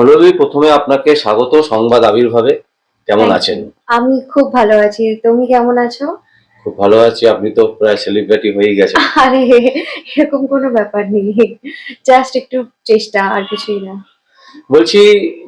পল্লবী প্রথমে আপনাকে স্বাগত সংবাদ আবির্ভাবে। কেমন আছেন? আমি খুব ভালো আছি। তুমি কেমন আছো? খুব ভালো আছি। আপনি তো প্রায় সেলিব্রিটি হয়ে গেছেন। আরে এরকম কোনো ব্যাপার নেই। জাস্ট একটু চেষ্টা আর কিছুই না। বলছি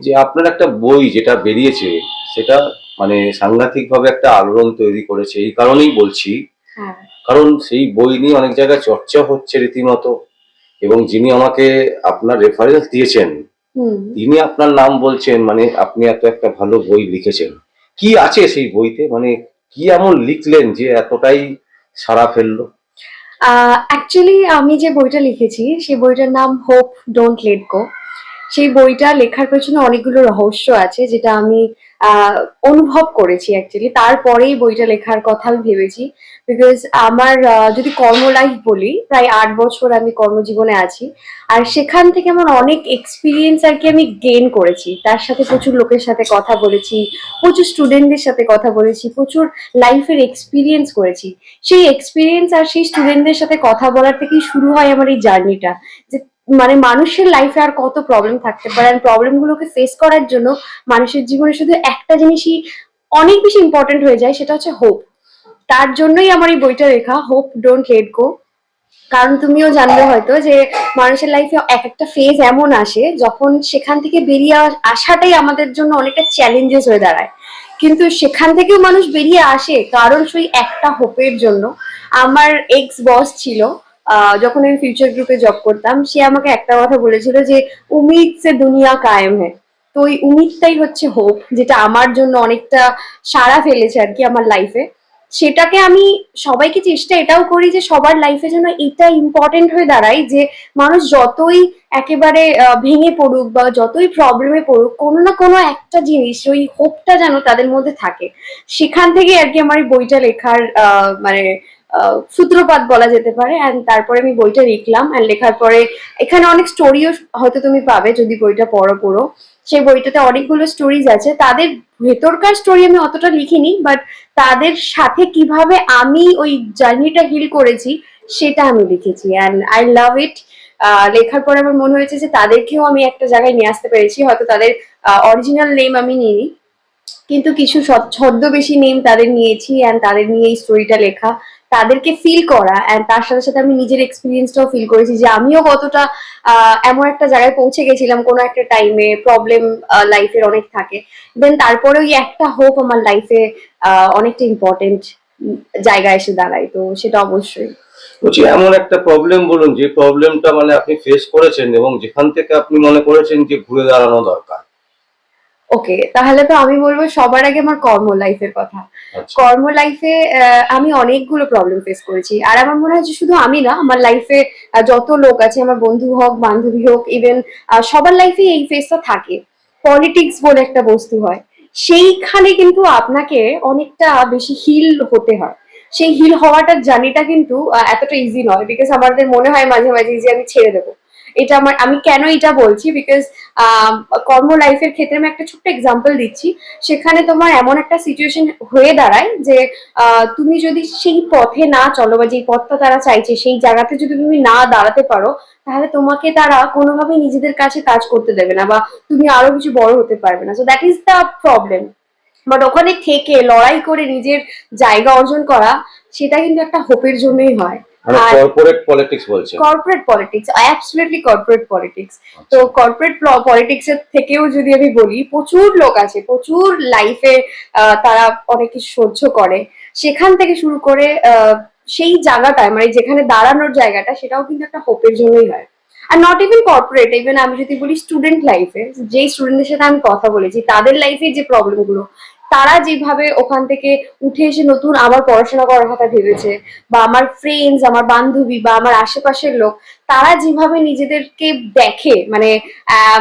যে আপনার একটা বই যেটা বেরিয়েছে সেটা মানে সাংঘাতিক ভাবে একটা আলোড়ন তৈরি করেছে। এই কারণেই বলছি। হ্যাঁ। কারণ সেই বই নিয়ে অনেক জায়গায় চর্চা হচ্ছে রীতিমতো। এবং যিনি আমাকে আপনার রেফারেন্স দিয়েছেন তিনি আপনার নাম বলছেন মানে আপনি এত একটা ভালো বই লিখেছেন। কি আছে সেই বইতে? মানে কি এমন লিখলেন যে এতটাই সারা ফেলল? অ্যাকচুয়ালি আমি যে বইটা লিখেছি সেই বইটার নাম হোপ ডোন্ট লেট গো সেই বইটা লেখার পেছনে অনেকগুলো রহস্য আছে যেটা আমি অনুভব করেছি অ্যাকচুয়ালি তারপরেই বইটা লেখার কথা আমি ভেবেছি। বিকজ আমার যদি কর্ম লাইফ বলি, প্রায় আট বছর আমি কর্মজীবনে আছি। আর সেখান থেকে আমার অনেক এক্সপিরিয়েন্স আর কি আমি গেইন করেছি। তার সাথে প্রচুর লোকের সাথে কথা বলেছি, প্রচুর স্টুডেন্টদের সাথে কথা বলেছি, প্রচুর লাইফের এক্সপিরিয়েন্স করেছি। সেই এক্সপিরিয়েন্স আর সেই স্টুডেন্টদের সাথে কথা বলার থেকেই শুরু হয় আমার এই জার্নিটা যে মানে মানুষের লাইফে আর কত প্রবলেম থাকতে পারে? প্রবলেম গুলোকে ফেস করার জন্য মানুষের জীবনে শুধু একটা জিনিসই অনেক বেশি ইম্পর্টেন্ট হয়ে যায়, সেটা হচ্ছে হোপ তার জন্যই আমার এই বইটা লেখা হোপ ডোন্ট লেট গো কারণ তুমিও জানবে হয়তো যে মানুষের লাইফে এক একটা ফেজ এমন আসে যখন সেখান থেকে বেরিয়ে আসাটাই আমাদের জন্য অনেকটা চ্যালেঞ্জেস হয়ে দাঁড়ায়। কিন্তু সেখান থেকেও মানুষ বেরিয়ে আসে কারণ সেই একটা হোপের জন্য। আমার এক্স বস ছিল যখন আমি ফিউচার গ্রুপে জব করতাম, সে আমাকে একটা কথা বলেছিল যে, উমিদ সে দুনিয়া কায়েম হ্যায়। তো ওই উমিদটাই হচ্ছে হোপ যেটা আমার জন্য অনেকটা সাড়া ফেলেছে আর কি আমার লাইফে সেটাকে আমি সবাইকে চেষ্টা এটাও করি যে, সবার লাইফে যেন এটা ইম্পর্টেন্ট হয়ে দাঁড়ায় যে, মানুষ যতই একেবারে ভেঙে পড়ুক বা যতই প্রবলেমে পড়ুক, কোনো না কোনো একটা জিনিস, ওই হোপটা যেন তাদের মধ্যে থাকে। সেখান থেকে আর কি আমার এই বইটা লেখার মানে সূত্রপাত বলা যেতে পারে অ্যান্ড তারপরে আমি বইটা লিখলাম অ্যান্ড লেখার পরে এখানে অনেক স্টোরিও হয়তো তুমি পাবে যদি বইটা পড়ো পড়ো সেই বইটাতে অনেকগুলো স্টোরিজ আছে। তাদের ভেতরকার স্টোরি আমি অতটা লিখিনি বাট তাদের সাথে কীভাবে আমি ওই জার্নিটা হিল করেছি, সেটা আমি লিখেছি অ্যান্ড আই লাভ ইট লেখার পরে আমার মনে হয়েছে যে তাদেরকেও আমি একটা জায়গায় নিয়ে আসতে পেরেছি, হয়তো তাদের অরিজিনাল নেম আমি নিইনি, কিন্তু কিছু ছদ- ছদ্মবেশী নেম তাদের নিয়েছি অ্যান্ড তাদের নিয়ে এই স্টোরিটা লেখা। তাদেরকে ফিল করা অ্যান্ড তার সাথে সাথে আমি নিজের এক্সপিরিয়েন্সটাও ফিল করেছি যে আমিও কতটা এমন একটা জায়গায় পৌঁছে গেছিলাম কোনো একটা টাইমে প্রবলেম লাইফের অনেক থাকে। দেন তারপরে ওই একটা হোপ আমার লাইফে অনেকটা ইম্পর্টেন্ট জায়গায় এসে দাঁড়ায়, তো সেটা অবশ্যই। বলছি, এমন একটা প্রবলেম বলুন, যে প্রবলেমটা মানে আপনি ফেস করেছেন এবং যেখান থেকে আপনি মনে করেছেন যে ঘুরে দাঁড়ানো দরকার। ওকে তাহলে তো আমি বলব সবার আগে আমার কর্ম লাইফের কথা। আচ্ছা। কর্ম লাইফে আমি অনেকগুলো প্রবলেম ফেস করেছি। আর আমার মনে হয় যে শুধু আমি না আমার লাইফে যত লোক আছে আমার বন্ধু হোক বান্ধবী হোক ইভেন সবার লাইফে এই ফেসটা থাকে। পলিটিক্স বলে একটা বস্তু হয়। সেইখানে কিন্তু আপনাকে অনেকটা বেশি হিল হতে হয়। সেই হিল হওয়াটার জার্নিটা কিন্তু এতটা ইজি নয়। বিকজ আমাদের মনে হয় মাঝে মাঝে যে আমি ছেড়ে দেবো। এটা আমার, আমি কেন এটা বলছি? বিকজ কর্ম লাইফের ক্ষেত্রে আমি একটা ছোট্ট এক্সাম্পল দিচ্ছি। সেখানে তোমার এমন একটা সিচুয়েশন হয়ে দাঁড়ায় যে তুমি যদি সেই পথে না চলো বা যে পথটা তারা চাইছে, সেই জায়গাতে যদি তুমি না দাঁড়াতে পারো, তাহলে তোমাকে তারা কোনোভাবেই নিজেদের কাছে কাজ করতে দেবে না বা তুমি আরও কিছু বড় হতে পারবে না। So that is the problem but ওখানে থেকে লড়াই করে নিজের জায়গা অর্জন করা, সেটা কিন্তু একটা হোপের জন্যই হয়। মানে corporate politics corporate politics absolutely corporate politics তো কর্পোরেট পলিটিক্স এর থেকেও যদি আমি বলি প্রচুর লোক আছে প্রচুর লাইফে তারা অনেক কিছু সহ্য করে। সেখান থেকে শুরু করে আহ, সেই জায়গাটায় মানে যেখানে দাঁড়ানোর জায়গাটা সেটাও কিন্তু একটা হোপের জন্যই হয়। আর নট ইভেন কর্পোরেট ইভেন আমি যদি বলি স্টুডেন্ট লাইফে যেই স্টুডেন্টদের সাথে আমি কথা বলেছি তাদের লাইফে যে প্রবলেমগুলো তারা যেভাবে ওখান থেকে উঠে এসে নতুন আবার পড়াশোনা করার কথা ভেবেছে, বা আমার ফ্রেন্ডস আমার বান্ধবী, বা আমার আশেপাশের লোক, তারা যেভাবে নিজেদেরকে দেখে মানে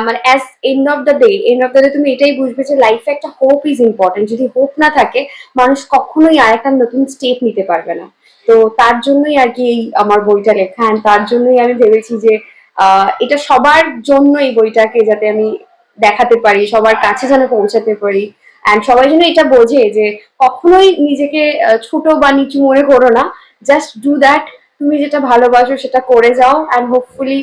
মানে as end of the day end of the day তুমি এটাই বুঝবে যে লাইফে একটা হোপ ইজ ইম্পর্টেন্ট যদি হোপ না থাকে, মানুষ কখনোই আর একটা নতুন স্টেপ নিতে পারবে না। তো তার জন্যই আর কি এই আমার বইটা লেখা তার জন্যই আমি ভেবেছি যে এটা সবার জন্য এই বইটাকে যাতে আমি দেখাতে পারি, সবার কাছে যেন পৌঁছাতে পারি। অ্যান্ড সবাই যেন এটা বোঝে যে কখনোই নিজেকে ছোট বা নিচু মনে করো না। জাস্ট ডু দ্যাট তুমি যেটা ভালোবাসো সেটা করে যাও। অ্যান্ড হোপফুলি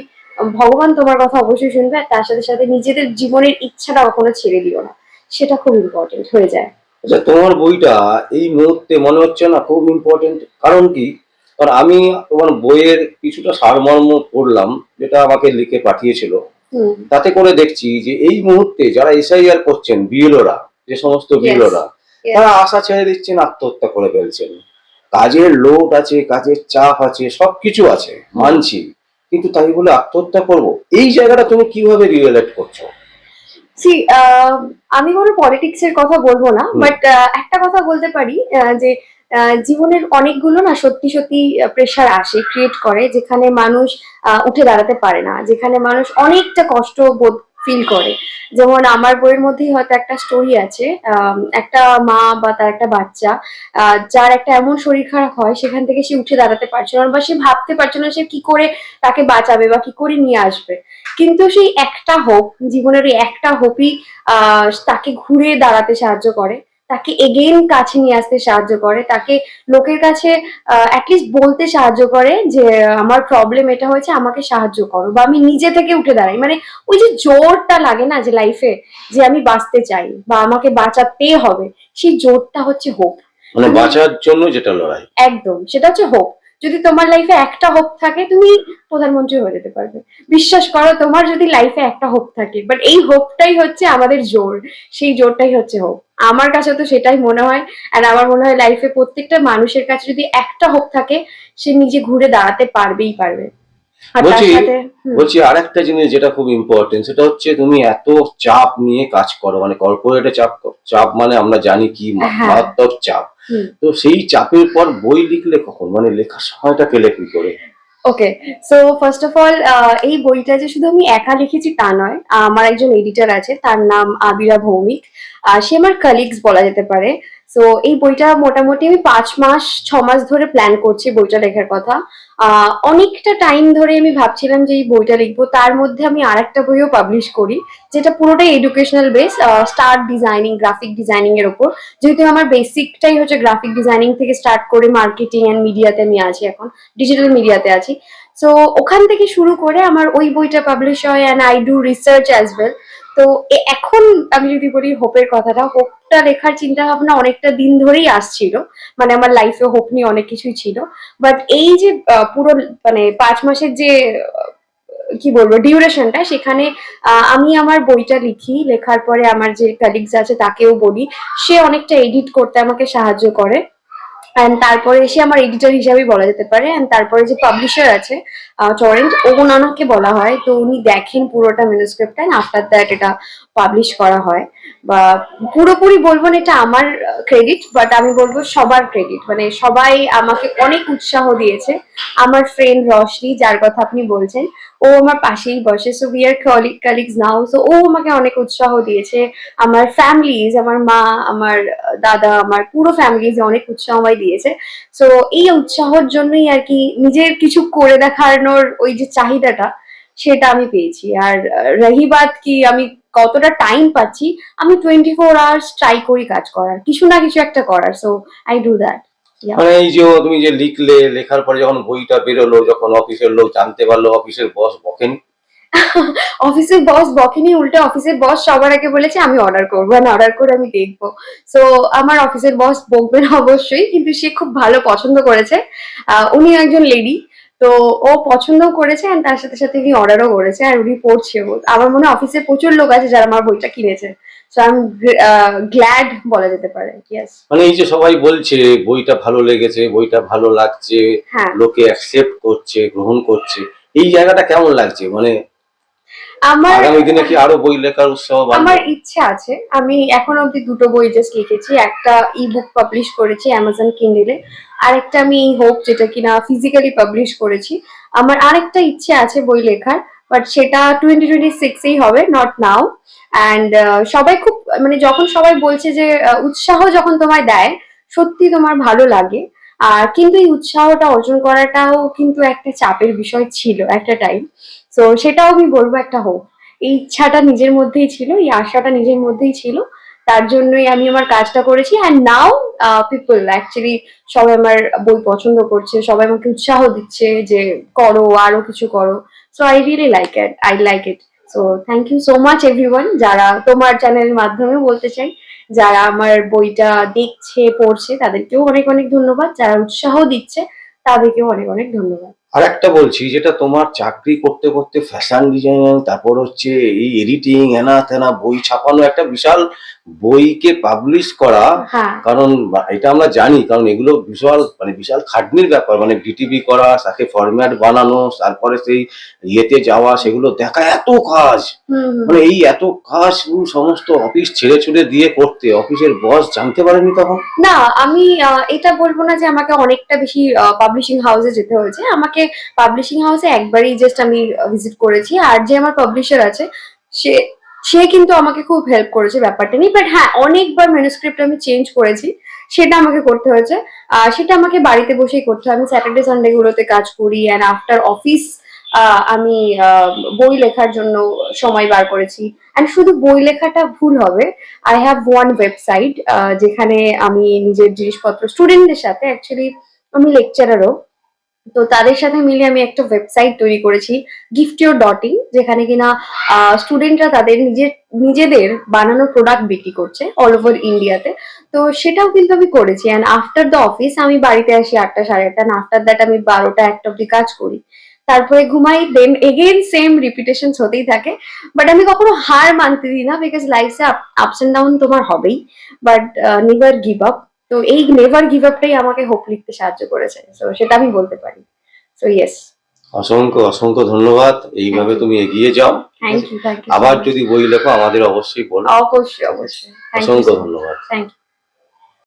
ভগবান তোমার কথা অবশ্যই শুনবে। আর তার সাথে সাথে নিজেদের জীবনের ইচ্ছাটা কখনো ছেড়ে দিও না। সেটা খুব ইম্পর্টেন্ট হয়ে যায়। আচ্ছা তোমার বইটা এই মুহূর্তে মনে হচ্ছে না খুব ইম্পর্টেন্ট কারণ কি? কারণ আমি তোমার বইয়ের কিছুটা সারমর্ম পড়লাম যেটা আমাকে লিখে পাঠিয়েছিল। তাতে করে দেখছি যে এই মুহূর্তে যারা এসআইআর করছেন বিএলওরা যে সমস্ত Yes. তারা আশা ছেড়ে দিচ্ছেন আত্মহত্যা করে ফেলছেন কাজের লোড আছে কাজের চাপ আছে সবকিছু আছে মানছি কিন্তু তাই বলে আত্মহত্যা করব এই জায়গাটা তুমি কীভাবে রিয়েলেট করছ সি আমি কোনো পলিটিক্স এর কথা বলব না। বাট একটা কথা বলতে পারি যে জীবনের অনেকগুলো না সত্যি সত্যি প্রেশার আসে ক্রিয়েট করে যেখানে মানুষ উঠে দাঁড়াতে পারে না যেখানে মানুষ অনেকটা কষ্ট বোধ ফিল করে। যেমন আমার বইয়ের মধ্যেই হয়তো একটা স্টোরি আছে একটা মা বা তার একটা বাচ্চা যার একটা এমন শরীর খারাপ হয়, সেখান থেকে সে উঠে দাঁড়াতে পারছে না বা সে ভাবতে পারছে না সে কি করে তাকে বাঁচাবে বা কি করে নিয়ে আসবে। কিন্তু সেই একটা হোপ জীবনের ওই একটা হোপই তাকে ঘুরে দাঁড়াতে সাহায্য করে। তাকে এগেইন কাছে নিয়ে আসতে সাহায্য করে তাকে লোকের কাছে অ্যাটলিস্ট বলতে সাহায্য করে যে আমার প্রবলেম এটা হয়েছে আমাকে সাহায্য করো। বা আমি নিজে থেকে উঠে দাঁড়াই। মানে ওই যে জোরটা লাগে না যে লাইফে যে আমি বাঁচতে চাই বা আমাকে বাঁচাতে হবে সেই জোরটা হচ্ছে হোপ মানে বাঁচার জন্য যেটা লড়াই। একদম সেটা হচ্ছে হোপ যদি তোমার লাইফে একটা হোপ থাকে তুমি প্রধানমন্ত্রী হয়ে যেতে পারবে। বিশ্বাস করো তোমার যদি লাইফে একটা হোপ থাকে বাট এই হোপটাই হচ্ছে আমাদের জোর। সেই জোরটাই হচ্ছে হোপ আমার কাছে তো সেটাই মনে হয় আর আমার মনে হয় লাইফে প্রত্যেকটা মানুষের কাছে যদি একটা হোক থাকে সে নিজে ঘুরে দাঁড়াতে পারবেই পারবে। আর বলছি- বলছি আরেকটা জিনিস যেটা খুব ইম্পর্টেন্ট সেটা হচ্ছে তুমি এত চাপ নিয়ে কাজ করো মানে কর্পোরেটে চাপ চাপ মানে আমরা জানি কি হ্যাঁ। মারাত্মক চাপ। তো সেই চাপের পর বই লিখলে কখন? মানে লেখার সময়টা পেলে কি করে। Okay so first of all এই বইটা যে শুধু আমি একা লিখেছি তা নয়, আমার একজন এডিটর আছে, তার নাম আবিরা ভৌমিক। সে আমার কালিগস বলা যেতে পারে। সো এই বইটা মোটামুটি আমি পাঁচ মাস, ছ মাস ধরে প্ল্যান করছি বইটা লেখার কথা। অনেকটা টাইম ধরে আমি ভাবছিলাম যে এই বইটা লিখব। তার মধ্যে আমি আরেকটা বইও পাবলিশ করি, যেটা পুরোটাই educational base star designing graphic designing এর ওপর। যেহেতু আমার বেসিকটাই হচ্ছে গ্রাফিক ডিজাইনিং থেকে স্টার্ট করে মার্কেটিং অ্যান্ড মিডিয়াতে আমি আছি এখন ডিজিটাল মিডিয়াতে আছি। সো ওখান থেকে শুরু করে আমার ওই বইটা পাবলিশ হয় and I do research as well তো এখন আমি যদি বলি হোপের কথাটা হোপটা লেখার চিন্তা ভাবনা অনেকটা দিন ধরেই আসছিল। মানে আমার লাইফে হোপ নিয়ে অনেক কিছুই ছিল। বাট এই যে পুরো মানে পাঁচ মাসের যে কি বলব ডিউরেশনটা সেখানে আমি আমার বইটা লিখি। লেখার পরে আমার যে কালিগস আছে তাকেও বলি। সে অনেকটা এডিট করতে আমাকে সাহায্য করে। তারপরে সে আমার এডিটর হিসাবেই বলা যেতে পারে। অ্যান্ড তারপরে যে পাবলিশার আছে টরেন্ট ওনাকে বলা হয়। তো উনি দেখেন পুরোটা ম্যানুস্ক্রিপ্ট অ্যান্ড আফটার দ্যাট এটা পাবলিশ করা হয়। বা পুরোপুরি বলব না এটা আমার ক্রেডিট বাট আমি বলব সবার ক্রেডিট মানে সবাই আমাকে অনেক উৎসাহ দিয়েছে। আমার ফ্রেন্ড রশনি, যার কথা আপনি বলছেন ও আমার পাশেই বসে so we are colleague colleagues now so ও আমাকে অনেক উৎসাহ দিয়েছে। আমার ফ্যামিলিজ আমার মা, আমার দাদা, আমার পুরো ফ্যামিলিজ অনেক উৎসাহ আমায় দিয়েছে। সো এই উৎসাহর জন্যই আর কি নিজের কিছু করে দেখানোর ওই যে চাহিদাটা, সেটা আমি পেয়েছি। আর রহিবাদ কি আমি কতটা টাইম পাচ্ছি, আমি টোয়েন্টি ফোর আওয়ার্স ট্রাই করি কাজ করার, কিছু না কিছু একটা করার সো আই ডু দ্যাট মানে এই যে তুমি যে লিখলে লেখার পরে যখন বইটা বেরোলো যখন অফিসের লোক জানতে পারল অফিসের বস বকেন? অফিসের বস বকেনি উল্টে অফিসের বস সবার আগে বলেছে আমি অর্ডার করব আর অর্ডার করে আমি দেখব। সো আমার অফিসের বস বকবেন অবশ্যই কিন্তু সে খুব ভালো পছন্দ করেছে। উনি একজন লেডি তো ও পছন্দ করেছে আর তার সাথে সাথে উনি অর্ডারও করেছে আর উনি পড়ছে। আমার মনে হয় অফিসে প্রচুর লোক আছে যারা আমার বইটা কিনেছে। সো আই এম গ্ল্যাড বলা যেতে পারে ইয়েস মানে এই যে সবাই বলছে বইটা ভালো লেগেছে বইটা ভালো লাগছে হ্যাঁ। লোকে অ্যাকসেপ্ট করছে গ্রহণ করছে। এই জায়গাটা কেমন লাগছে? মানে আমার আগামী দিনে কি আরও বই লেখার উৎসাহ আমার ইচ্ছা আছে। আমি এখন অব্দি দুটো বই জাস্ট লিখেছি। একটা ই বুক পাবলিশ করেছি অ্যামাজন কিন্ডেলে আরেকটা আমি হোপ যেটা কিনা ফিজিক্যালি পাবলিশ করেছি। আমার আরেকটা ইচ্ছে আছে বই লেখার। বাট সেটা টোয়েন্টি টোয়েন্টি সিক্সেই হবে নট নাও অ্যান্ড সবাই খুব মানে যখন সবাই বলছে যে উৎসাহ যখন তোমায় দেয়, সত্যি তোমার ভালো লাগে। আর কিন্তু এই উৎসাহটা অর্জন করাটাও কিন্তু একটা চাপের বিষয় ছিল একটা টাইম তো সেটাও আমি বলব একটা হোক এই ইচ্ছাটা নিজের মধ্যেই ছিল, এই আশাটা নিজের মধ্যেই ছিল। তার জন্যই আমি আমার কাজটা করেছি। অ্যান্ড নাও পিপল অ্যাকচুয়ালি সবাই আমার বই পছন্দ করছে, সবাই আমাকে উৎসাহ দিচ্ছে যে, করো, আরও কিছু করো। So I really like it I like it so thank you so much everyone যারা তোমার চ্যানেলের মাধ্যমে বলতে চাই, যারা আমার বইটা দেখছে, পড়ছে, তাদেরকেও অনেক অনেক ধন্যবাদ। যারা উৎসাহ দিচ্ছে, তাদেরকেও অনেক অনেক ধন্যবাদ। আর একটা বলছি, যেটা তোমার চাকরি করতে করতে ফ্যাশন ডিজাইন তারপর হচ্ছে এই এডিটিং এনা তেনা বই ছাপানো একটা বিশাল বইকে পাবলিশ করা হ্যাঁ। কারণ এটা আমরা জানি কারণ এগুলো বিশাল মানে বিশাল খাটনির ব্যাপার মানে ডিটিপি করা তাকে ফরম্যাট বানানো তারপরে সেই ইয়েতে যাওয়া সেগুলো দেখা এত কাজ। মানে এই এত কাজ সমস্ত অফিস ছেড়ে ছুড়ে দিয়ে করতে অফিসের বস জানতে পারেনি তখন? না আমি এটা বলব না যে আমাকে অনেকটা বেশি পাবলিশিং হাউসে যেতে হয়েছে। আমাকে পাবলিশিং হাউসে একবারই জাস্ট আমি ভিজিট করেছি। আর যে আমার পাবলিশার আছে সে সে কিন্তু আমাকে খুব হেল্প করেছে ব্যাপারটা নিয়ে। বাট হ্যাঁ অনেকবার ম্যানুস্ক্রিপ্ট আমি চেঞ্জ করেছি, সেটা আমাকে করতে হয়েছে। আর সেটা আমাকে বাড়িতে বসেই করতে হয়। আমি স্যাটারডে সানডে গুলোতে কাজ করি অ্যান্ড আফটার অফিস আমি বই লেখার জন্য সময় বার করেছি। অ্যান্ড শুধু বই লেখাটা ভুল হবে। আই হ্যাভ ওয়ান ওয়েবসাইট যেখানে আমি নিজের জিনিসপত্র স্টুডেন্টদের সাথে অ্যাকচুয়ালি আমি লেকচারারও তো তাদের সাথে মিলে আমি একটা ওয়েবসাইট তৈরি করেছি গিফটিও ডট ইন যেখানে কিনা স্টুডেন্টরা তাদের নিজের, নিজেদের বানানো প্রোডাক্ট বিক্রি করছে অল ওভার ইন্ডিয়াতে তো সেটাও কিন্তু আমি করেছি অ্যান্ড আফটার দ্য অফিস আমি বাড়িতে আসি আটটা, সাড়ে আটটা আফটার দ্যাট আমি বারোটা, একটা অব্দি কাজ করি। তারপরে ঘুমাই দেন এগেন সেম রিপিটেশন হতেই থাকে। বাট আমি কখনো হার মানতে দিই না বিকজ লাইফে আপস এন্ড ডাউন তোমার হবেই। বাট নেভার গিভ আপ তো এই নেভার গিভ আপটাই আমাকে হোপ লিখতে সাহায্য করেছে। তো সেটা আমি বলতে পারি। সো ইয়েস অসংখ্য অসংখ্য ধন্যবাদ। এইভাবে তুমি এগিয়ে যাও। আবার যদি বই লেখো আমাদের অবশ্যই বলো। অবশ্যই অবশ্যই। অসংখ্য ধন্যবাদ। Thank you